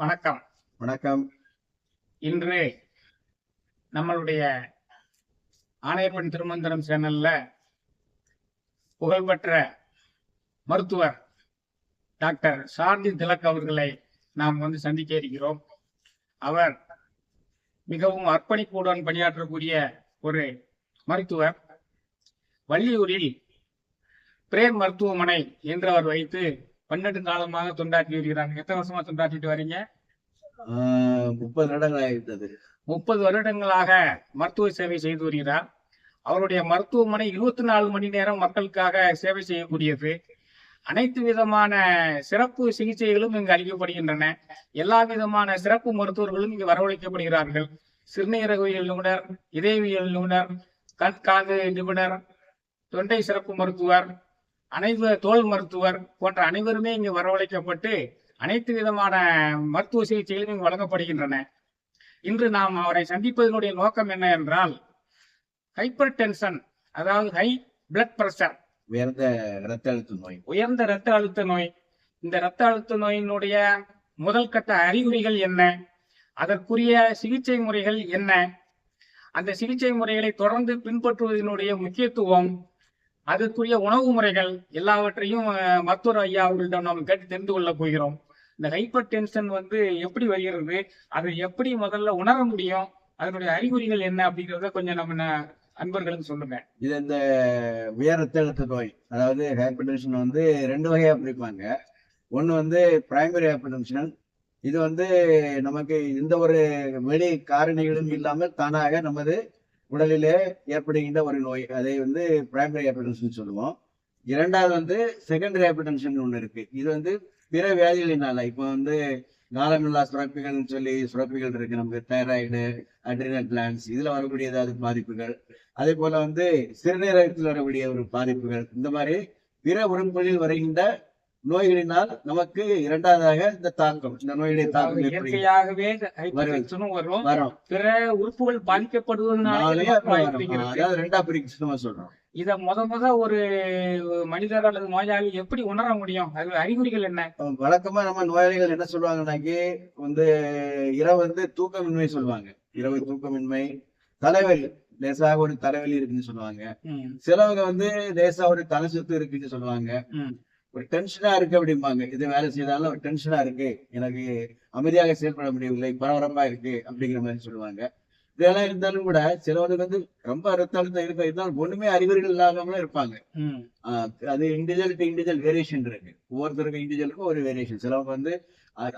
வணக்கம். வணக்கம். இன்று நம்மளுடைய ஆணையப்பன் திருமந்திரம் சேனல்ல புகழ்பெற்ற மருத்துவர் டாக்டர் சார்தி திலக் அவர்களை நாம் வந்து சந்திக்க இருக்கிறோம். அவர் மிகவும் அர்ப்பணிப்புடன் பணியாற்றக்கூடிய ஒரு மருத்துவர். வள்ளியூரில் பிரேம் மருத்துவமனை என்று அவர் வைத்து பன்னெண்டு காலமாக தொண்டாற்றி வருகிறாங்க. எத்தனை வருஷமா தொண்டாற்றிட்டு வரீங்க? முப்பது வருடங்கள் ஆகிவிட்டது. முப்பது வருடங்களாக மருத்துவ சேவை செய்து வருகிறார் அவருடைய மருத்துவமனை இருபத்தி நாலு மணி நேரம் மக்களுக்காக சேவை செய்யக்கூடியது. அனைத்து விதமான சிறப்பு சிகிச்சைகளும் இங்கு அளிக்கப்படுகின்றன. எல்லா விதமான சிறப்பு மருத்துவர்களும் இங்கு வரவழைக்கப்படுகிறார்கள். சிறுநீரகவியல் நிபுணர் இதயவியல் நிபுணர் கண் காது நிபுணர் தொண்டை சிறப்பு மருத்துவர் அனைத்து தோல் மருத்துவர் போன்ற அனைவருமே இங்கு வரவழைக்கப்பட்டு அனைத்து விதமான மருத்துவ சிகிச்சைகளும் இங்கு வழங்கப்படுகின்றன. இன்று நாம் அவரை சந்திப்பதனுடைய நோக்கம் என்ன என்றால் ஹைப்பர் டென்ஷன் அதாவது ஹை பிளட் பிரஷர் உயர்ந்த இரத்த அழுத்த நோய். உயர்ந்த இரத்த அழுத்த நோய். இந்த இரத்த அழுத்த நோயினுடைய முதல் கட்ட அறிகுறிகள் என்ன? அதற்குரிய சிகிச்சை முறைகள் என்ன? அந்த சிகிச்சை முறைகளை தொடர்ந்து பின்பற்றுவதனுடைய முக்கியத்துவம் அதற்குரிய உணவு முறைகள் எல்லாவற்றையும் மருத்துவர் ஐயா அவர்களிடம் நாம் கேட்டு தெரிந்து கொள்ளப் போகிறோம். இந்த ஹைப்பர் டென்ஷன் வந்து எப்படி வருகிறது அதை எப்படி முதல்ல உணர முடியும்? அதனுடைய அறிகுறிகள் என்ன அப்படிங்கறத கொஞ்சம் நம்ம அன்பர்களுக்கு சொல்லுங்க. இது இந்த உயர் ரத்த அழுத்த நோய் அதாவது ஹைப்பர்டென்ஷன் வந்து ரெண்டு வகையா பிரிப்பாங்க. ஒன்று வந்து பிரைமரி ஹைப்பர்டென்ஷன் இது வந்து நமக்கு எந்த ஒரு வெளி காரணிகளும் இல்லாமல் தானாக நமது உடலிலே ஏற்படுகின்ற ஒரு நோய். அதை வந்து பிரைமரி ஹைப்பர்டென்ஷன் சொல்லுவோம். இரண்டாவது வந்து செகண்டரி ஹைப்பர்டென்ஷன் ஒன்று இருக்கு. இது வந்து பிற வியாதிகளினால இப்போ வந்து காலமில்லா சுரப்பிகள்னு சொல்லி சுரப்பிகள் இருக்கு. நமக்கு தைராய்டு அட்ரினல் பிளான்ஸ் இதுல வரக்கூடிய ஏதாவது பாதிப்புகள். அதே போல வந்து சிறுநீரகத்தில் வரக்கூடிய ஒரு பாதிப்புகள். இந்த மாதிரி பிற உறுப்புகளில் வருகின்ற நோய்களினால் நமக்கு இரண்டாவதாக இந்த தாக்கம். இந்த நோயுடைய தாக்கம் இயற்கையாகவே வரும்? வரும். பிற உறுப்புகள் பாதிக்கப்படுவதனால. அதாவது ரெண்டா நம்ம சொல்றோம். இத முத முத ஒரு மனிதர் அல்லது நோயாளி எப்படி உணர முடியும்? அது அறிகுறிகள் என்ன? வழக்கமா நம்ம நோயாளிகள் என்ன சொல்லுவாங்கன்னாக்கி வந்து இரவு வந்து தூக்கமின்மை சொல்லுவாங்க. இரவு தூக்கமின்மை தலைவலி. லேசாக ஒரு தலைவலி இருக்குன்னு சொல்லுவாங்க. சிலவங்க வந்து லேசா ஒரு தலை சுத்து இருக்குன்னு சொல்லுவாங்க. ஒரு டென்ஷனா இருக்கு அப்படிம்பாங்க. இது வேலை செய்தாலும் ஒரு டென்ஷனா இருக்கு. எனக்கு அமைதியாக செயல்பட முடியவில்லை பரபரப்பா இருக்கு அப்படிங்கிற மாதிரி சொல்லுவாங்க. இதெல்லாம் இருந்தாலும் கூட சிலவங்களுக்கு வந்து ரொம்ப ரத்த அழுத்தம் இருக்க. இருந்தாலும் ஒண்ணுமே அறிகுறிகள் இல்லாதவங்களும் இருப்பாங்க. அது இண்டிவிஜுவல் டு இண்டிவிஜுவல் வேரியேஷன் இருக்கு. ஒவ்வொருத்தருக்கும் இண்டிவிஜுவலுக்கும் ஒரு வேரியேஷன் சிலவங்க வந்து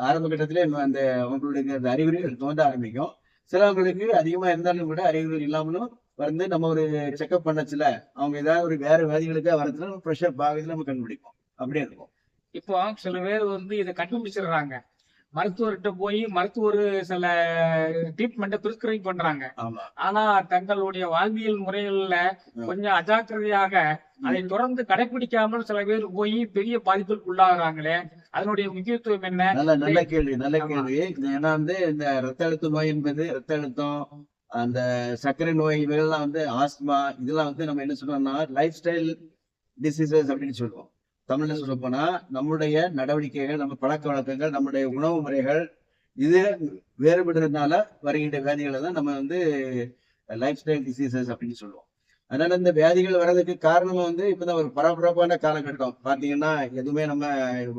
ஆரம்ப கட்டத்திலே அந்த அவங்களுடைய அந்த அறிகுறிகள் தோன்ற ஆரம்பிக்கும். சிலவங்களுக்கு அதிகமா இருந்தாலும் கூட அறிகுறிகள் இல்லாமலும் வந்து நம்ம ஒரு செக்அப் பண்ணச்சுல. அவங்க ஏதாவது ஒரு வேற வியாதிகளுக்காக வரதுல நம்ம ப்ரெஷர் பாகத்துல நம்ம கண்டுபிடிப்போம். அப்படியே இருக்கும். இப்போ சில பேர் வந்து இதை கண்டுபிடிச்சிடுறாங்க. மருத்துவர்கிட்ட போய் மருத்துவர் சில ட்ரீட்மெண்ட்டை பிரிஸ்கிரைப் பண்றாங்க. ஆனா தங்களுடைய வாழ்வியல் முறைகள்ல கொஞ்சம் அஜாக்கிரதையாக அதை தொடர்ந்து கடைபிடிக்காமல் சில பேர் போய் பெரிய பாதிப்புக்கு உள்ளாகுறாங்களே அதனுடைய முக்கியத்துவம் என்ன? நல்ல நல்ல கேள்வி நல்ல. கேள்வி. ஏன்னா வந்து இந்த ரத்த அழுத்த நோய் என்பது ரத்த அழுத்தம் அந்த சர்க்கரை நோய் இதெல்லாம் வந்து ஆஸ்மா இதெல்லாம் வந்து நம்ம என்ன சொல்றோம்னா லைஃப் ஸ்டைல் டிசீசஸ் அப்படின்னு சொல்லுவோம். தமிழ்ல சொல்ல போனா நம்முடைய நடவடிக்கைகள் நம்ம பழக்க வழக்கங்கள் நம்முடைய உணவு முறைகள் இது வேறுபடுறதுனால வருகின்ற வியாதிகளை தான் நம்ம வந்து லைஃப் ஸ்டைல் டிசீசஸ் அப்படின்னு சொல்லுவோம். அதனால இந்த வியாதிகள் வர்றதுக்கு காரணம் வந்து இப்பதான் ஒரு பரபரப்பான காலகட்டம். பாத்தீங்கன்னா எதுவுமே நம்ம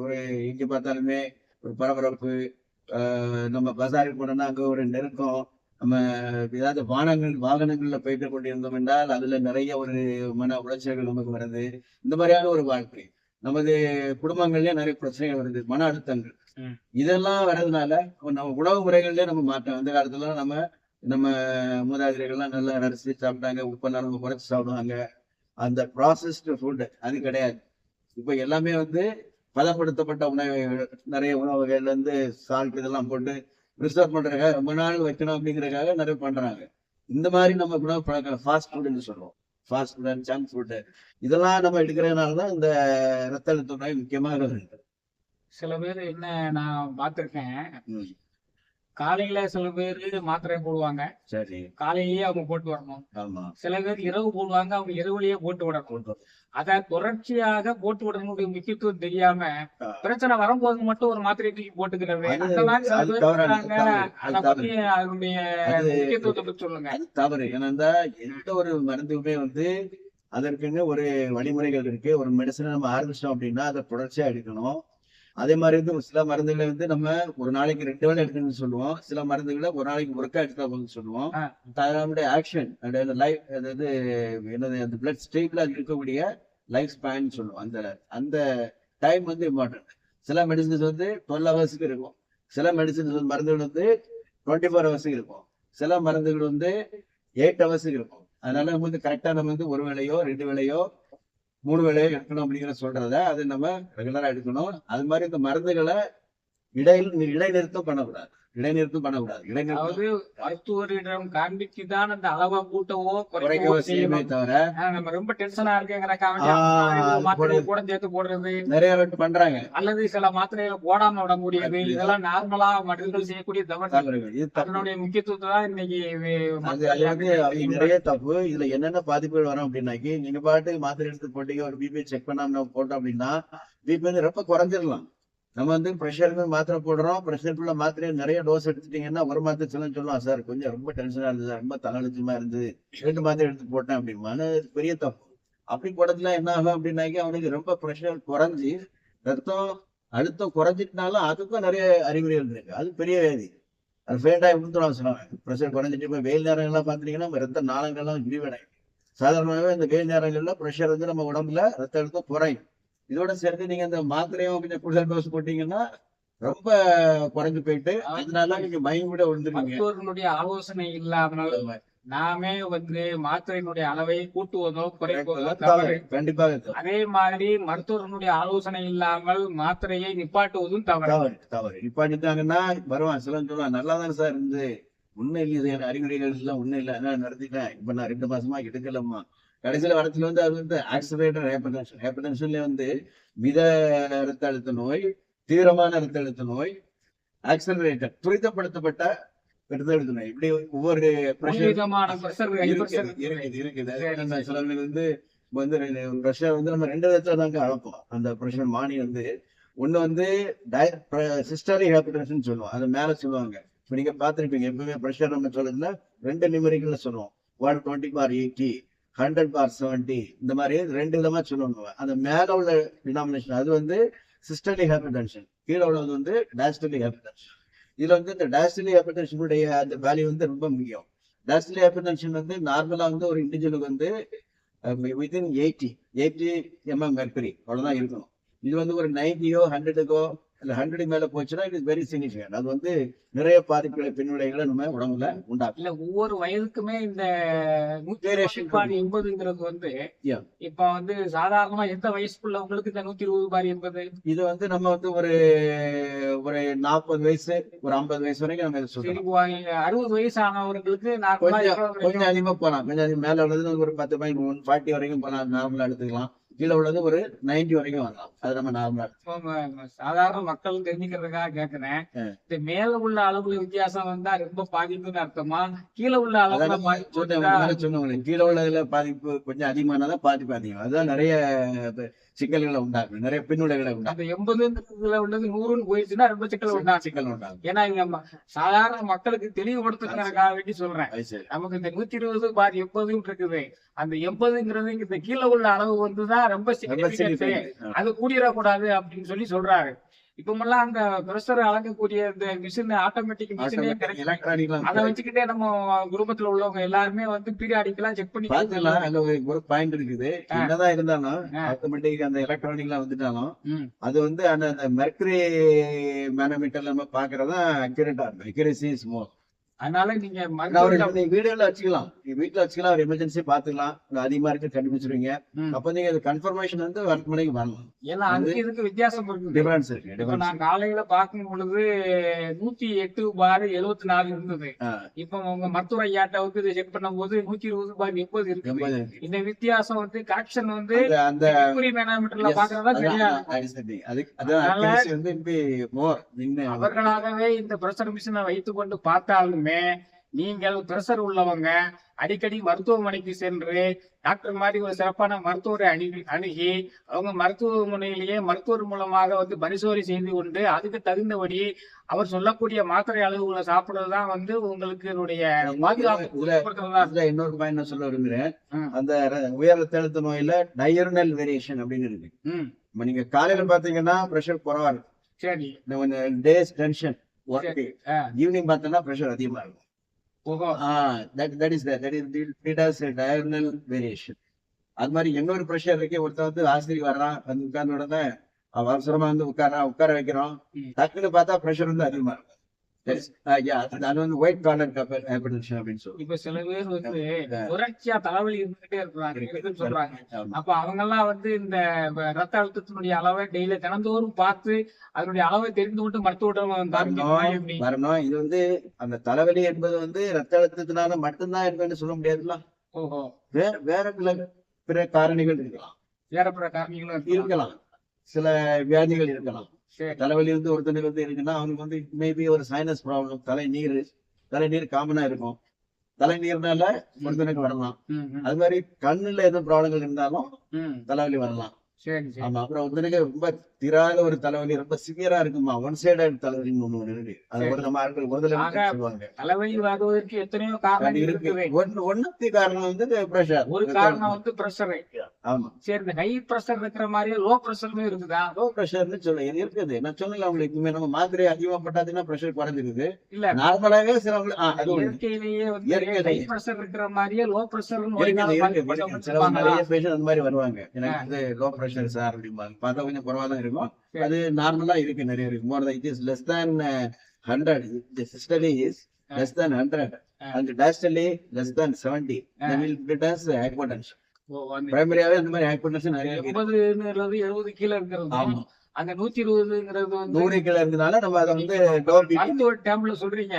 ஒரு எங்க பார்த்தாலுமே ஒரு பரபரப்பு நம்ம பஜாருக்கு போனோம்னா அங்க ஒரு நெருக்கம் நம்ம ஏதாவது வாகனங்கள் வாகனங்கள்ல போயிட்டு கொண்டிருந்தோம் என்றால் அதுல நிறைய ஒரு மன உளைச்சல்கள் நமக்கு வருது. இந்த மாதிரியான ஒரு வாழ்க்கை. நமது குடும்பங்கள்லயே நிறைய பிரச்சனைகள் வருது மன அழுத்தங்கள். இதெல்லாம் வர்றதுனால நம்ம உணவு முறைகள்லயே நம்ம மாற்றம். அந்த காலத்துல நம்ம நம்ம மூதாதிரிகள்லாம் நல்லா ரசிச்சு சாப்பிட்டாங்க உப்பெல்லாம் நம்ம குறைச்சு சாப்பிடுவாங்க. அந்த ப்ராசஸ்டு ஃபுட் அது கிடையாது. இப்போ எல்லாமே வந்து பதப்படுத்தப்பட்ட உணவுகள் நிறைய உணவுகள்ல இருந்து சால்ட் இதெல்லாம் போட்டு ப்ரிசர்வ் பண்றதுக்காக ரொம்ப நாள் வைக்கணும் அப்படிங்கறதுக்காக நிறைய பண்றாங்க. இந்த மாதிரி நம்ம உணவு பழக்கம் ஃபாஸ்ட் ஃபுட்னு சொல்றோம். ஃபாஸ்ட் ஃபுட் ஜங்க் ஃபுட் இதெல்லாம் நம்ம எடுக்கிறதுனால தான் இந்த ரத்த அழுத்த நோய் முக்கியமாக சில பேர் என்ன நான் பார்த்திருக்கேன். காலையில சில பேர் மாத்திரை போடுவாங்க. சரி. காலையிலேயே அவங்க போட்டு வரணும். ஆமா. சில பேர் இரவு போடுவாங்க அவங்க இரவுலயே போட்டு விடணும். அத தொடர்ச்சியாக போட்டு விடணுடைய முக்கியத்துவம் தெரியாம. பிரச்சனை வரும்போது மட்டும் ஒரு மாத்திரை தூக்கி போட்டுக்கிறது அது- அந்த மாதிரி சில அது பேர் தவறானது, இருக்காங்க. தவறு, அது அதை பத்தி அதனுடைய அது- முக்கியத்துவத்தை சொல்லுங்க. தவறு. ஏன்னா எந்த ஒரு மருந்துமே வந்து அதற்குன்னு ஒரு வழிமுறைகள் இருக்கு. ஒரு மெடிசனை நம்ம ஆரம்பிச்சிட்டோம் அப்படின்னா அதை தொடர்ச்சியா எடுக்கணும். அதே மாதிரி வந்து சில மருந்துகளை வந்து நம்ம ஒரு நாளைக்கு ரெண்டு வேளை எடுக்கணும்னு சொல்லுவோம். சில மருந்துகளை ஒரு நாளைக்கு ஒருக்கா எடுத்தா போதும்னு சொல்லுவோம். அதனுடைய ஆக்ஷன் அந்த லைஃப் அதாவது என்னது அந்த பிளட் ஸ்ட்ரீம்ல அது இருக்கக்கூடிய லைஃப் ஸ்பேன் சொல்லுவோம். அந்த அந்த டைம் வந்து இம்பார்ட்டன்ட் சில மெடிசன்ஸ் வந்து டுவெல் ஹவர்ஸ்க்கு இருக்கும். சில மெடிசன்ஸ் வந்து மருந்துகள் வந்து டுவெண்ட்டி ஃபோர் ஹவர்ஸுக்கு இருக்கும். சில மருந்துகள் வந்து எயிட் ஹவர்ஸுக்கு இருக்கும். அதனால நம்ம வந்து கரெக்டா நம்ம வந்து ஒரு வேளையோ ரெண்டு வேளையோ மூணு வேளையோ எடுக்கணும் அப்படிங்கிற சொல்றத அது நம்ம ரெகுலரா எடுக்கணும். அது மாதிரி இந்த மருந்துகளை இடையில் இடைநிறுத்தம் பண்ணக்கூடாது. இடைநிறுத்தம் பண்ணக்கூடாது. இடைநிறுத்தம் மருத்துவரிடம் காண்பிச்சு தான் அந்த அளவை கூட்டவோ குறைக்கவோ செய்யணும் தவிர நம்ம ரொம்ப டென்ஷனா இருக்குங்கிறக்காக. கூட சேர்த்து போடுறது. நிறைய பேர் பண்றாங்க. அல்லது சில மாத்திரைகளை போடாம விட முடியாது. இதெல்லாம் நார்மலா மனிதர்கள் செய்யக்கூடிய தவறு. அதனுடைய முக்கியத்துவத்தை தான் இன்னைக்கு நிறைய தப்பு. இதுல என்னென்ன பாதிப்புகள் வரும் அப்படின்னாக்கி நீங்க பாட்டு மாத்திரை எடுத்து போட்டீங்க ஒரு பிபி செக் பண்ணாம போட்டோம் அப்படின்னா பிபி வந்து ரொம்ப குறைஞ்சிடலாம். நம்ம வந்து ப்ரெஷருக்கு மாத்திரை போடுறோம். ப்ரெஷருக்குள்ள மாத்திரையை நிறைய டோஸ் எடுத்துட்டீங்கன்னா ஒரு மாத்திரை சொல்ல சொல்லலாம் சார் கொஞ்சம் ரொம்ப டென்ஷனாக இருந்தது சார். ரொம்ப தலையெழுத்துமா இருந்தது. ரெண்டு மாத்திரை எடுத்து போட்டேன் அப்படின்னு பெரிய தப்பு. அப்படி போடத்துல என்ன ஆகும் அப்படின்னாக்கி அவனுக்கு ரொம்ப ப்ரெஷர் குறைஞ்சி ரத்தம் அழுத்தம் குறைஞ்சிட்டனாலும் அதுக்கும் நிறைய அறிகுறிகள் இருக்கு. அது பெரிய வேதி. அது ஃபேண்டாக விழுந்துடும் சொல்லுவாங்க ப்ரெஷர் குறைஞ்சிட்டு இப்போ வெயில் நேரங்கள்லாம் பார்த்துட்டீங்கன்னா நம்ம ரத்த நாளங்கள்லாம் விரிவடையும். சாதாரணமாகவே இந்த வெயில் நேரங்களில் ப்ரெஷர் வந்து நம்ம உடம்புல ரத்த அழுத்தம் குறையும். இதோட சேர்த்து நீங்க இந்த மாத்திரையும் கொஞ்சம் கூடுதல் டோஸ் போட்டீங்கன்னா ரொம்ப குறைஞ்சு போயிட்டு அதனால நீங்க மயம் கூட விழுந்துருவீங்க. ஆலோசனை இல்லாமல் நாமே வந்து மாத்திரையினுடைய அளவை கூட்டுவதோ குறைப்பதோ தவறு. கண்டிப்பாக. அதே மாதிரி மருத்துவர்களுடைய ஆலோசனை இல்லாமல் மாத்திரையை நிப்பாட்டுவதும் தவறு. தவறு நிப்பாட்டிட்டாங்கன்னா வருவான் சிலன் சொல்லுவான் நல்லா தானே சார் இருந்து. உண்மை இல்லை அறிகுறிகள் எல்லாம் உண்மை இல்லை. நான் நடத்திட்டேன் இப்ப நான் ரெண்டு மாசமா எடுக்கலம்மா. கடைசியில வரத்துல வந்து அது வந்து ஆக்சிலேட்டர் ஹேப்படென்ஷன் ஹேப்படென்ஷன்ல வந்து மித ரத்த அழுத்த நோய் தீவிரமான ரத்த அழுத்த நோய் ஆக்சிலரேட்டர் துரிதப்படுத்தப்பட்ட ரத்த அழுத்த நோய். இப்படி ஒவ்வொரு. இருக்குது வந்து இப்ப வந்து ப்ரெஷர் வந்து நம்ம ரெண்டு விதத்துல தாங்க அளப்போம் அந்த ப்ரெஷர் மானி வந்து ஒண்ணு வந்து சிஸ்டரி ஹேபிடேஷன் சொல்லுவோம். அது மேல சொல்லுவாங்க. இப்ப நீங்க பாத்திருப்பீங்க எப்பவுமே ப்ரெஷர் நம்ம சொல்றதுல ரெண்டு நிமிரிகள்ல சொல்லுவோம். One twenty by eighty hundred by seventy இந்த மாதிரி ரெண்டு விதமாக சொல்லுவாங்க அந்த மேலே உள்ள டினாமினேஷன் அது வந்து சிஸ்டரி ஹேபிடென்ஷன் கீழே உள்ளது வந்து டேஸ்டலி ஹேபிடென்ஷன் இதில் வந்து இந்த டேஸ்டலி ஹேபிடென்ஷனுடைய அந்த வேல்யூ வந்து ரொம்ப முக்கியம். டேஸ்டலி ஹேபிடென்ஷன் வந்து நார்மலாக வந்து ஒரு இண்டிவிஜுவலுக்கு வந்து within eighty eighty mm mercury அவ்வளோதான் இருக்கணும். இது வந்து ஒரு நைன்டியோ ஹண்ட்ரடுக்கோ இல்ல ஹண்ட்ரட் மேல போச்சுன்னா இட் இஸ் வெரி சிக்னிஃபிகன்ட் அது வந்து நிறைய பாதிப்புகளை பின்விளைகளை நம்ம உடம்புல உண்டாக்கும். இல்ல ஒவ்வொரு வயதுக்குமே இந்த பார் எண்பதுங்கிறது வந்து. இப்ப வந்து சாதாரணமா எந்த வயசுக்குள்ளவங்களுக்கு இந்த நூத்தி இருபது பார் எண்பது? இது வந்து நம்ம வந்து ஒரு ஒரு நாற்பது வயசு ஒரு ஐம்பது வயசு வரைக்கும் நம்ம இப்போ அறுபது வயசு ஆனவர்களுக்கு கொஞ்சம் கொஞ்சம் அதிகமா போலாம். கொஞ்சம் அதிகம் மேல உள்ளது ஒரு பத்து பாயிண்ட் ஒன் ஃபார்ட்டி வரைக்கும் போலாம். நார்மலா எடுத்துக்கலாம். கீழே உள்ளது ஒரு நைன்டி வரைக்கும் வரலாம். அது நம்ம நார்மலா சாதாரண மக்கள் தெரிஞ்சுக்கிறதுக்காக கேக்குறேன். ஆ. இந்த மேல உள்ள அளவுல வித்தியாசம் வந்தா ரொம்ப பாதிப்புன்னு அர்த்தமா? கீழே உள்ள அளவுல சொன்னேன் உங்களுக்கு. கீழே உள்ளதுல பாதிப்பு கொஞ்சம் அதிகமானதான் பாதிப்பு அதிகம். அதுதான் நிறைய சிக்கல்களை உண்டாகும் நிறைய பின்விளைவுகளை உண்டாகும் எண்பதுல உள்ளது நூறுன்னு போயிடுச்சுன்னா ரொம்ப சிக்கல் உண்டாச்சு சிக்கல் உண்டாகும். ஏன்னா இங்க சாதாரண மக்களுக்கு தெளிவுபடுத்துறதுக்காக வேண்டி சொல்றேன். நமக்கு இந்த நூத்தி இருபது பார் எண்பதுன்னு இருக்குது. அந்த எண்பதுங்கிறது இந்த கீழே உள்ள அளவு வந்துதான் ரொம்ப. அது கூடிடக்கூடாது அப்படின்னு சொல்லி சொல்றாரு. இப்பமெல்லாம் அந்த பிரஷர் அளக்கக்கூடிய இந்த மிஷின் ஆட்டோமேட்டிக் மிஷினே கிடைக்கும் அதை வச்சுக்கிட்டே நம்ம குடும்பத்துல உள்ளவங்க எல்லாருமே வந்து பீரியாடிக்கெல்லாம் செக் பண்ணி அதுல ஒரு பாயிண்ட் இருக்குது. என்னதான் இருந்தாலும். ஆட்டோமேட்டிக் அந்த எலக்ட்ரானிக்லாம் வந்துட்டாலும். அது வந்து அந்த அந்த மெர்க்கரி மேனோமீட்டர் நம்ம பாக்குறதா அக்யூரேட்டா இருக்கும். அக்யூரசி இஸ் மோர் அதனால நீங்க வீடுல வச்சுக்கலாம். நீங்க வீட்டுல வச்சுக்கலாம் ஒரு எமர்ஜென்சி பாத்துக்கலாம். அதிகமா இருக்கு கண்டுபிடிச்சிருவீங்க. அப்ப நீங்க கன்ஃபர்மேஷன் வந்து ஒர்க் மணிக்கு வரலாம். ஏன்னா அதுக்கு இதுக்கு வித்தியாசம் இருக்குது டிஃபரன்ஸ் இருக்கு நான் காலையில பார்க்கும் பொழுது நூத்தி எட்டு பார் எழுபத்தி நாலு இருந்தது. இப்ப உங்க மருத்துவ ஐயாட்ட வந்து இதை செக் பண்ணும்போது நூத்தி இருபது பார் எண்பது இருக்கு. இந்த வித்தியாசம் வந்து கரெக்ஷன் வந்து அந்த- yes, பாக்குறதா சரியா அவர்களாகவே இந்த பிரஷர் மிஷினை வைத்துக் கொண்டு பார்த்தாலுமே நீங்கள் பிரஷர் உள்ளவங்க அடிக்கடி மருத்துவமனைக்கு சென்று டாக்டர் மாதிரி ஒரு சிறப்பான மருத்துவரை அணுகி அணுகி அவங்க மருத்துவமனையிலேயே மருத்துவர் மூலமாக வந்து பரிசோதனை செய்து கொண்டு அதுக்கு தகுந்தபடி அவர் சொல்லக்கூடிய மாத்திரை அளவுகளை சாப்பிடுறதுதான் வந்து உங்களுக்கு பாதுகாப்பு. இன்னொரு பாயிண்ட் நான் சொல்ல விரும்புறேன் ம். அந்த உயர் ரத்த அழுத்த நோயில டயர்னல் வேரியேஷன் அப்படின்னு இருக்கு. இப்ப நீங்க காலையில பாத்தீங்கன்னா பிரஷர் குறவா சரி. டேஸ் டென்ஷன் ஈவினிங் பார்த்தோம்னா பிரஷர் அதிகமா இருக்கும் that is that is it has diurnal variation அது மாதிரி இன்னொரு ப்ரெஷர் இருக்கு ஒருத்தன் வந்து ஆசிரியர் வர்றான் வந்து உட்கார்ந்த உடனே அவசரமா வந்து உட்கார உட்கார வைக்கிறோம். டக்குன்னு பார்த்தா ப்ரெஷர் வந்து அதிகமா இருக்கும் அது வந்து ஒயிட் காலர் ஹைப்பர்டென்ஷன் அப்படின்னு சொல்லுவோம் இப்ப சில பேர் வந்து தொடர்ச்சியா தலைவலி இருந்துகிட்டே இருக்கிறாங்க சொல்றாங்க. அப்ப அவங்க எல்லாம் வந்து இந்த ரத்த அழுத்தத்தினுடைய அளவை டெய்லி தினந்தோறும் பார்த்து அதனுடைய அளவை தெரிந்து கொண்டு மருத்துவம் வரணும் இது வந்து அந்த தலைவலி என்பது வந்து ரத்த அழுத்தத்தினால மட்டும்தான் இருக்குன்னு சொல்ல முடியாதுல்ல? ஓஹோ. வேற வேற பிற பிற காரணிகள் இருக்கலாம். வேற பிற காரணிகளும் இருக்கலாம். சில வியாதிகள் இருக்கலாம். தலைவலி வந்து ஒருத்தனுக்கு வந்து இருக்குன்னா அவனுக்கு வந்து மேபி ஒரு சைனஸ் ப்ராப்ளம் தலை நீர் தலை நீர் காமனா இருக்கும். தலை நீர்னால ஒருத்தனுக்கு வரலாம். அது மாதிரி கண்ணுல எதுவும் ப்ராப்ளங்கள் இருந்தாலும். தலைவலி வரலாம். ஆமா அப்புறம் ஒருத்தனுக்கு ரொம்ப திராத ஒரு தலைவலி ரொம்ப சிவியரா இருக்குமா ஒன் சைடட் தலைவலின்னு ஒண்ணு ஒண்ணு இருக்கு அது ஒரு நம்ம ஆட்கள் முதல்ல ஆக, சொல்லுவாங்க. தலைவலி வருவதற்கு எத்தனையோ காரணங்கள் இருக்கு. ஒன்னு ஒன்னத்தி காரணம் வந்து பிரஷர் ஒரு காரணம் வந்து பிரஷர் ஆமா. சரி இந்த ஹை பிரஷர் இருக்கிற மாதிரியே லோ பிரஷருமே இருக்குதா? லோ பிரஷர்னு சொல்ல இருக்குது. நான் சொன்னல உங்களுக்கு நம்ம மாத்திரை அதிகமா பட்டாதுன்னா பிரஷர் குறைஞ்சிருக்குது. இல்ல. நார்மலாவே சிலவங்க ஆ, அது ஒண்ணு. இயற்கையிலேயே வந்து. ஹை பிரஷர் இருக்கிற மாதிரியே லோ பிரஷர் நிறைய அந்த மாதிரி வருவாங்க. எனக்கு வந்து லோ பிரஷர் சார் அப்படிம்பாங்க. பார்த்தா கொஞ்சம் குறவா தான் இருக்கும். அது நார்மலா இருக்கு நிறைய இருக்கு more it is less than hundred systolic is less than hundred. And diastolic less than seventy Ah. Hypotension oh, அந்த பிரைமரியாவே அந்த மாதிரி ஹைப்போடென்ஷன் நிறைய எழுபது கீழே இருக்கிறது. ஆமா. அந்த நூத்தி இருபதுங்கிறது வந்து நூறு கிலோ இருந்தனால நம்ம அதை வந்து மருத்துவ டேம்ல சொல்றீங்க.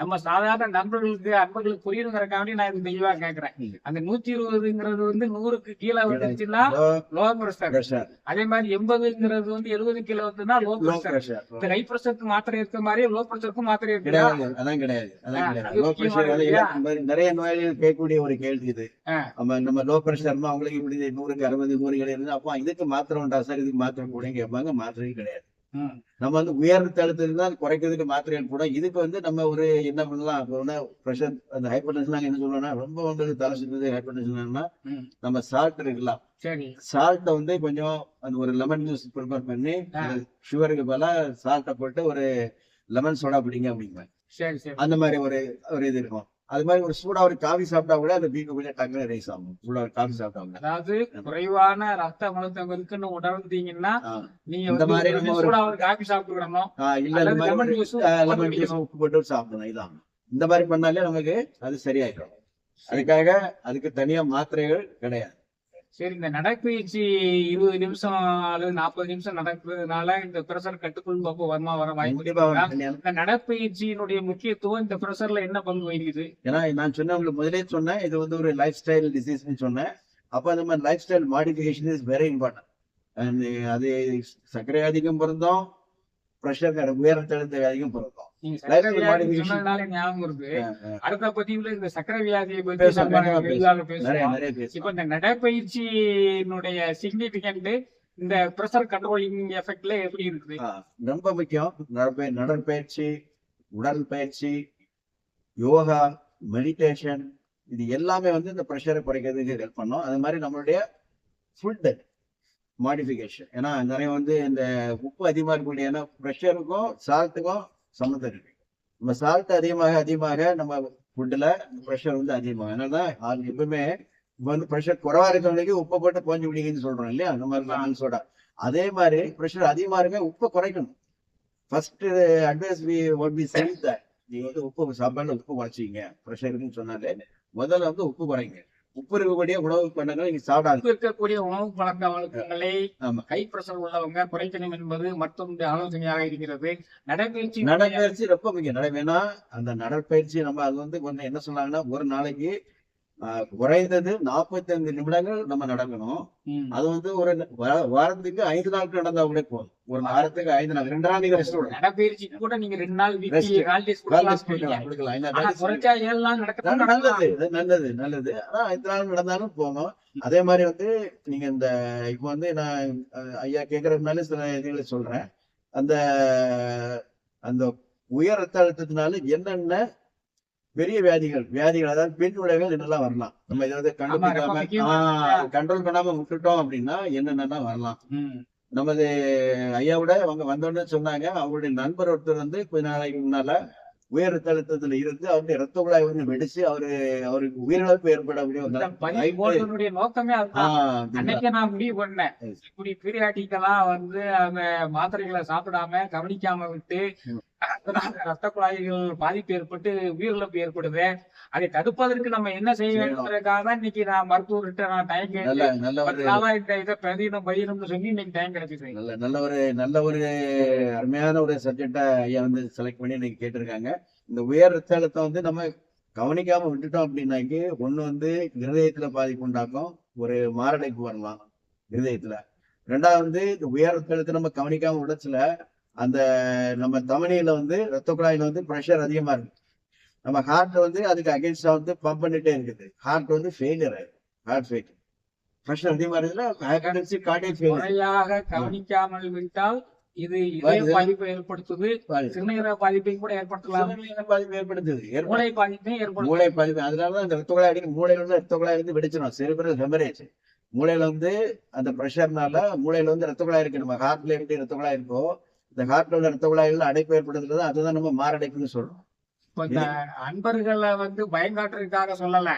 நம்ம சாதாரண நண்பர்களுக்கு அன்பர்களுக்கு புரியணுங்கிறக்காண்டி நான் இது தெளிவா கேக்குறேன். அந்த நூத்தி இருபதுங்கிறது வந்து நூறுக்கு கீழே வந்துருச்சுன்னா லோ பிரஷர் அதே மாதிரி எண்பதுங்கிறது வந்து எழுபது கிலோ வந்துன்னா லோ பிரஷர் இந்த ஹை பிரஷருக்கு மாத்திரை இருக்க மாதிரியே லோ பிரஷருக்கும் மாத்திரை இருக்கு கிடையாது அதான் கிடையாது அதான் கிடையாது. மாதிரி நிறைய நோயாளிகள் கேட்கக்கூடிய ஒரு கேள்வி இது. நம்ம நம்ம லோ பிரஷர்னா அவங்களுக்கு இப்படி நூறுக்கு அறுபது நூறு கிடையாது அப்போ இதுக்கு மாத்திரை உண்டா சார் இதுக்கு மாத்திரை கூட கேட்பாங்க மாத்திரையும் கிடையாது. நம்ம வந்து உயர் தழுத்தல் தான் குறைக்கிறதுக்கு மாத்திரைகள் கூட இதுக்கு வந்து நம்ம ஒரு என்ன பண்ணலாம் இப்போ ப்ரெஷர் அந்த ஹைப்பர் டென்ஷன் என்ன சொல்றோம்னா ரொம்ப உங்களுக்கு தலை சுற்றுது ஹைப்பர் டென்ஷன்னா ம். நம்ம சால்ட் இருக்கலாம். சால்ட்டை வந்து கொஞ்சம் அந்த ஒரு லெமன் ஜூஸ் ப்ரிப்பேர் பண்ணி. சுகருக்கு பதிலாக சால்ட்டை போட்டு ஒரு லெமன் சோடா பிடிங்க அப்படிங்க அந்த மாதிரி ஒரு ஒரு இது இருக்கும். அது மாதிரி ஒரு சூடா ஒரு காஃபி சாப்பிட்டா கூட அந்த பீக்கு கொஞ்சம் டக்குனு ரைஸ் ஆகும். சூடா ஒரு காஃபி சாப்பிட்டா கூட. அதாவது குறைவான ரத்த அழுத்தம் இருக்குன்னு உணர்ந்தீங்கன்னா. நீங்க இந்த மாதிரி சூடா ஒரு காபி சாப்பிட்டுக்கணும் இல்ல இந்த மாதிரி உப்பு போட்டு சாப்பிடணும் இதான். இந்த மாதிரி பண்ணாலே நமக்கு அது சரியாயிடும். அதுக்காக அதுக்கு தனியா மாத்திரைகள் கிடையாது. சரி இந்த நடைப்பயிற்சி இருபது நிமிஷம் அல்லது நாற்பது நிமிஷம் நடக்கிறதுனால இந்த பிரஷர் கட்டுக்குள் பக்கம் வருமா வர வாய்ப்பு இந்த நடைப்பயிற்சியினுடைய முக்கியத்துவம் இந்த பிரஷர்ல என்ன பங்கு வகிக்குது? ஏன்னா நான் சொன்ன உங்களுக்கு முதலே சொன்னேன் இது வந்து ஒரு லைஃப் ஸ்டைல் டிசீஸ்னு சொன்னேன். அப்ப அந்த மாதிரி lifestyle modification is very important அது சர்க்கரை அதிகம் பிறந்தோம் ப்ரெஷர் உயர் தழுத்த வியாதிக்கும் பிறந்தோம் ஞாபகம் இருக்கு. அடுத்த பதிவுல இந்த சர்க்கரை வியாதியை பத்தி இப்ப இந்த நடைப்பயிற்சியினுடைய சிக்னிபிகண்ட் இந்த பிரஷர் கண்ட்ரோலிங் எஃபெக்ட்ல எப்படி இருக்குது? ரொம்ப முக்கியம். நடற்பயிற்சி உடற்பயிற்சி யோகா மெடிடேஷன் இது எல்லாமே வந்து இந்த ப்ரெஷரை குறைக்கிறதுக்கு ஹெல்ப் பண்ணும். அது மாதிரி நம்மளுடைய ஃபுட் மாடிஃபிகேஷன் ஏன்னா நிறைய வந்து இந்த உப்பு அதிகமாக இருக்கக்கூடிய ஏன்னா ப்ரெஷருக்கும் சால்ட்டுக்கும் சம்மந்தம் இருக்கு நம்ம சால்ட் அதிகமாக அதிகமாக நம்ம ஃபுட்டில் ப்ரெஷர் வந்து அதிகமாகும் அதனால தான் ஆள் எப்பவுமே இப்போ வந்து ப்ரெஷர் குறவா இருக்கவங்களுக்கு உப்பை போட்டு போஞ்சு விடுங்கன்னு சொல்றோம் இல்லையா? அந்த மாதிரி தான் சோடா அதே மாதிரி ப்ரெஷர் அதிகமா இருக்க உப்பை குறைக்கணும். ஃபர்ஸ்ட் அட்வைஸ் வி ஒன் பி சென்ட் நீங்க வந்து உப்பு சாப்பாடுல உப்பு குறைச்சிங்க ப்ரெஷர் இருக்குன்னு சொன்னாலே முதல்ல வந்து உப்பு குறைங்க. உப்பு இருக்கக்கூடிய உணவு பண்டங்கள் நீங்க சாப்பிடாது இருக்கக்கூடிய உணவு பழக்க வழக்கங்களை. ஹை பிரஷர் உள்ளவங்க குறைக்கணும் என்பது மருத்துவ ஆலோசனையாக இருக்கிறது. நடைபயிற்சி நடைப்பயிற்சி ரொம்ப முக்கியம். நடை வேணா அந்த நடைப்பயிற்சி நம்ம அது வந்து கொஞ்சம் என்ன சொன்னாங்கன்னா ஒரு நாளைக்கு குறைந்தது 45 நிமிடங்கள் நம்ம நடக்கணும். அது வந்து ஒரு வாரத்துக்கு ஐந்து நாட்கள் நடந்தா கூட போதும். ஒரு வாரத்துக்கு ஐந்து நாள் ரெண்டு நாள் நீங்க ரெஸ்ட் கூட நீங்க ரெண்டு நாள். ஐந்து நல்லது நல்லது நல்லது. ஆனா ஐந்து நாள் நடந்தாலும் போகும் அதே மாதிரி வந்து நீங்க இந்த இப்போ வந்து நான் ஐயா கேட்கறதுனால சில இதுகளை சொல்றேன். அந்த அந்த உயர் ரத்த அழுத்தத்தினால என்னென்ன பெரிய வியாதிகள் வியாதிகள் அதாவது பின் விளைவுகள் என்னெல்லாம் வரலாம் நம்ம இதை வந்து கண்டுபிடிக்காம கண்ட்ரோல் பண்ணாம விட்டுட்டோம் அப்படின்னா என்னென்னலாம் வரலாம். நமது ஐயாவோட அவங்க வந்தோடனே சொன்னாங்க அவங்களுடைய நண்பர் ஒருத்தர் வந்து கொஞ்ச நாளைக்கு முன்னால உயர் ரத்த அழுத்தத்துல இருந்து அவருடைய ரத்த குழாய் வந்து வெடிச்சு அவரு அவருக்கு உயிரிழப்பு ஏற்படக்கூடிய. போடுறதுடைய நோக்கமே? அன்னைக்கு நான் முடிவு பண்ணேன். இப்படி பீரியாட்டிக்கலா வந்து அந்த மாத்திரைகளை சாப்பிடாம கவனிக்காம விட்டு. அதனால ரத்த குழாய்கள் பாதிப்பு ஏற்பட்டு உயிரிழப்பு ஏற்படுது. அதை தடுப்பதற்கு நம்ம என்ன செய்ய. வேண்டும்ன்றதுக்காக தான் இன்னைக்கு நான் மருத்துவர்கிட்ட நான் டைம் இந்த இதை பதினம் பயிரம்னு சொல்லி இன்னைக்கு டைம் கிடைச்சிது நல்ல நல்ல ஒரு நல்ல ஒரு அருமையான ஒரு சப்ஜெக்டை ஐயா வந்து செலக்ட் பண்ணி இன்னைக்கு கேட்டிருக்காங்க. இந்த உயர் ரத்த அழுத்தம் வந்து நம்ம கவனிக்காம விட்டுட்டோம் அப்படின்னாக்கி ஒண்ணு வந்து இருதயத்துல பாதிப்பு உண்டாக்கும் ஒரு மாரடைப்பு வரலாம் இருதயத்துல. ரெண்டாவது வந்து இந்த உயர் ரத்த அழுத்தம் நம்ம கவனிக்காம விடச்சுல அந்த நம்ம தமனியில வந்து ரத்த குழாயில வந்து ப்ரெஷர் அதிகமா இருக்கு. நம்ம ஹார்ட் வந்து அதுக்கு அகேன்ஸ்டா வந்து பம்ப் பண்ணிட்டே இருக்குது. ஹார்ட் வந்து ஃபெயிலியர் ஆயிடும் ஹார்ட் ஃபெயில் ப்ரெஷர் அதிகமா இருக்குதுல கார்டியக் ஃபெயிலியர் முறையாக கவனிக்காமல் விட்டால் இது. பாதிப்பை ஏற்படுத்துது. சிறுநீரக பாதிப்பை கூட ஏற்படுத்தலாம். பாதிப்பு ஏற்படுத்துது. ஏற்ப- மூளை பாதிப்பையும் ஏற்படுத்தும் மூளை பாதிப்பு. அதனாலதான் இந்த ரத்த குழாய் அடிக்கடி மூளையில வந்து ரத்த குழாய் வந்து வெடிச்சிடும் செரிபிரல் ஹெமரேஜ் மூளையில வந்து அந்த பிரஷர்னால மூளையில வந்து ரத்த குழாய் இருக்கு. நம்ம ஹார்ட்ல எப்படி ரத்த குழாய் இருக்கோ இந்த உள்ள ரத்த குழாய்கள் அடைப்பு ஏற்படுத்துறது அதுதான் நம்ம மாரடைப்புன்னு சொல்றோம். இந்த அன்பர்களை வந்து பயங்காட்டுறதுக்காக சொல்லல.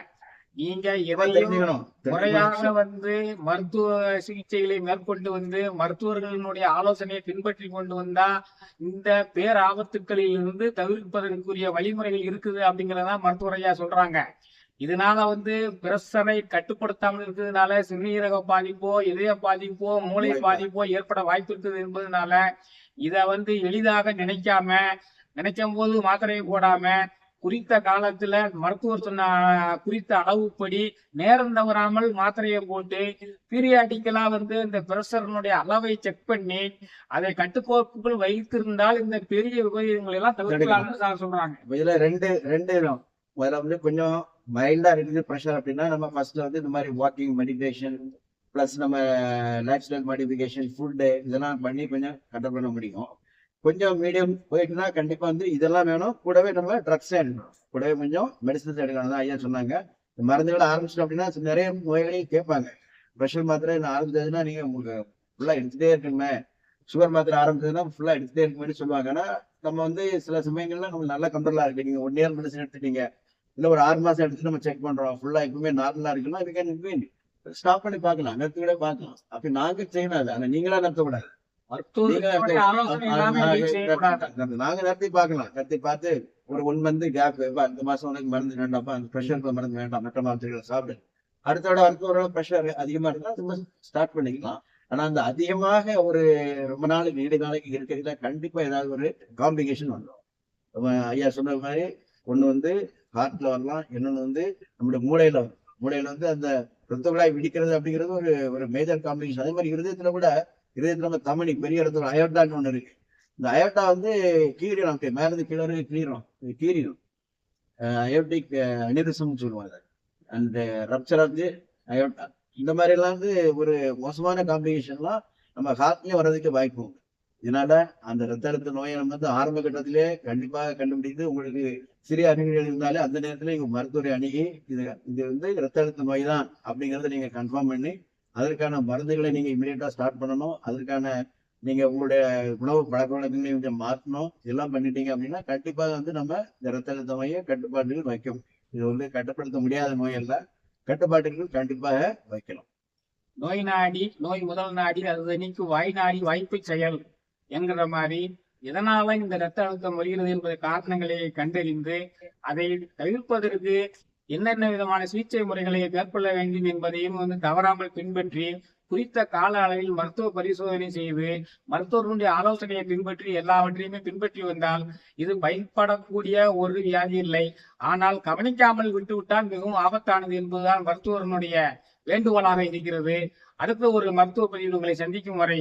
நீங்க எதையும் முறையாக வந்து மருத்துவ சிகிச்சைகளை மேற்கொண்டு வந்து மருத்துவர்களினுடைய ஆலோசனையை பின்பற்றி கொண்டு வந்தா இந்த பேராபத்துக்களில் இருந்து தவிர்ப்பதற்குரிய வழிமுறைகள் இருக்குது அப்படிங்கறத மருத்துவரையா சொல்றாங்க. இதனால வந்து பிரஷரை கட்டுப்படுத்தாமல் இருக்கிறதுனால சிறுநீரக பாதிப்போ இதய பாதிப்போ மூளை பாதிப்போ ஏற்பட வாய்ப்பு இருக்குது என்பதனால இத வந்து எளிதாக நினைக்காம நினைக்கும் போது மாத்திரையை போடாம குறித்த காலத்துல மருத்துவர் சொன்ன குறித்த அளவுப்படி நேரம் தவறாமல் மாத்திரையை போட்டு பீரியாடிக்கலா வந்து இந்த பிரஷர்னுடைய அளவை செக் பண்ணி அதை கட்டுக்கோப்புக்குள் வைத்திருந்தால் இந்த பெரிய விபரீதங்களை எல்லாம் தவிர்க்கலாம்னு சொல்றாங்க. இதுல ரெண்டு ரெண்டு இடம். முதல்ல வந்து கொஞ்சம் மைல்டா இருக்குது ப்ரெஷர் அப்படின்னா நம்ம ஃபர்ஸ்ட்ல வந்து இந்த மாதிரி வாக்கிங் மெடிடேஷன் ப்ளஸ் நம்ம லைஃப் ஸ்டைல் மாடிஃபிகேஷன் ஃபுட்டு இதெல்லாம் பண்ணி கொஞ்சம் கண்ட்ரோல் பண்ண முடியும். கொஞ்சம் மீடியம் போயிட்டுனா கண்டிப்பாக வந்து இதெல்லாம் வேணும். கூடவே நம்ம ட்ரக்ஸ் எடுக்கணும் கூடவே கொஞ்சம் மெடிசன்ஸ் எடுக்கணும். தான் ஐயா சொன்னாங்க. இந்த மருந்துகளை ஆரம்பிச்சிட்டோம் அப்படின்னா நிறைய நோய்களையும் கேட்பாங்க. ப்ரெஷர் மாத்திரை நான் ஆரம்பிச்சதுன்னா உங்களுக்கு ஃபுல்லாக எடுத்துகிட்டே இருக்கணுமே. சுகர் மாத்திரை ஆரம்பிச்சதுன்னா ஃபுல்லாக எடுத்துகிட்டே இருக்கணும்னு சொல்லுவாங்க. ஆனால் நம்ம வந்து சில சமயங்கள்ல நம்ம நல்ல கண்ட்ரோலாக இருக்கு. நீங்கள் ஒன் இயர் மெடிசன் எடுத்துட்டீங்க. இல்லை ஒரு ஆறு மாதம் எடுத்து நம்ம செக் பண்ணுறோம் ஃபுல்லாக எப்பவுமே நார்மலாக இருக்குன்னா வி கேன் வின் ஸ்டாப் பண்ணி பார்க்கலாம் நிறுத்தி கூட பார்க்கலாம். அப்படி நாங்க செய்யணும் அது ஆனா நீங்களா நிறுத்த கூடாது மருத்துவர்களுடைய ஆலோசனை இல்லாம எதையும் செய்யக்கூடாது நாங்க நிறுத்தி பார்க்கலாம். நிறுத்தி பார்த்து ஒரு ஒன் மந்த் கேப் அடுத்த மாசம் உனக்கு மருந்து வேண்டாம்ப்பா அந்த ப்ரெஷர் மருந்து வேண்டாம். மற்ற மாத்திரைகளை சாப்பிடு. அடுத்த விட அடுத்த ஒரு ப்ரெஷர் அதிகமா இருந்தா திரும்ப ஸ்டார்ட் பண்ணிக்கலாம். ஆனா அந்த அதிகமாக ஒரு ரொம்ப நாளைக்கு நீண்ட நாளைக்கு இருக்கிறதுல கண்டிப்பா ஏதாவது ஒரு காம்ப்ளிகேஷன் வந்துடும் ஐயா சொன்ன மாதிரி ஒண்ணு வந்து ஹார்ட்ல வரலாம். இன்னொன்னு வந்து நம்மளுடைய மூளையில வரும் மூளையில வந்து அந்த ரத்த விடிக்கிறது அப்படிங்கிறது ஒரு ஒரு மேஜர் காம்ப்ளிகேஷன் அதே மாதிரி இருதயத்துல கூட இருதயத்துல நம்ம தமனி பெரிய இடத்துல அயோட்டான்னு ஒண்ணு இருக்கு. இந்த அயோட்டா வந்து கீறிடும் அப்படியே. மேல கீழே கீறிடும். கீறிடும். அயோட்டிக் அனிரிசம்னு சொல்லுவாங்க அந்த ரப்சர் ஆஃப் தி அயோட்டா இந்த மாதிரி எல்லாம் வந்து ஒரு மோசமான காம்ப்ளிகேஷன்லாம் நம்ம ஹார்ட்லயும் வர்றதுக்கு வாய்ப்பு உண்டு. இதனால அந்த ரத்த அழுத்த நோயை நம்ம வந்து ஆரம்ப கட்டத்திலே கண்டிப்பாக கண்டுபிடித்து உங்களுக்கு சிறிய அறிகுறிகள் இருந்தாலே அந்த நேரத்துல நீங்க மருத்துவரை அணுகி இது இது வந்து ரத்த அழுத்த நோய் தான் அப்படிங்கறத நீங்க கன்ஃபார்ம் பண்ணி அதற்கான மருந்துகளை நீங்க இமீடியட்டா ஸ்டார்ட் பண்ணணும். அதற்கான நீங்க உங்களுடைய உணவு பழக்க வழக்கங்களை கொஞ்சம் மாற்றணும். இதெல்லாம் பண்ணிட்டீங்க அப்படின்னா கண்டிப்பாக வந்து நம்ம இந்த ரத்த அழுத்த நோயை கட்டுப்பாட்டில் வைக்கும். இது வந்து கட்டுப்படுத்த முடியாத நோய் அல்ல. கட்டுப்பாட்டுக்கு கண்டிப்பாக வைக்கலாம். நோய் நாடி நோய் முதல் நாடி அது நீக்கு வாய் நாடி வாய்ப்பு செயல். என்கிற மாதிரி எதனால இந்த ரத்த அழுத்தம் வருகிறது என்பதை காரணங்களை கண்டறிந்து அதை தவிர்ப்பதற்கு என்னென்ன விதமான சிகிச்சை முறைகளை மேற்கொள்ள வேண்டும் என்பதையும் வந்து தவறாமல் பின்பற்றி குறித்த கால அளவில் மருத்துவ பரிசோதனை செய்து மருத்துவர்களுடைய ஆலோசனையை பின்பற்றி எல்லாவற்றையுமே பின்பற்றி வந்தால் இது பயன்படக்கூடிய ஒரு வியாதி இல்லை. ஆனால் கவனிக்காமல் விட்டுவிட்டால் மிகவும் ஆபத்தானது என்பதுதான் மருத்துவர்களுடைய வேண்டுகோளாக இருக்கிறது. அடுத்த ஒரு மருத்துவ பதிவு உங்களை சந்திக்கும் வரை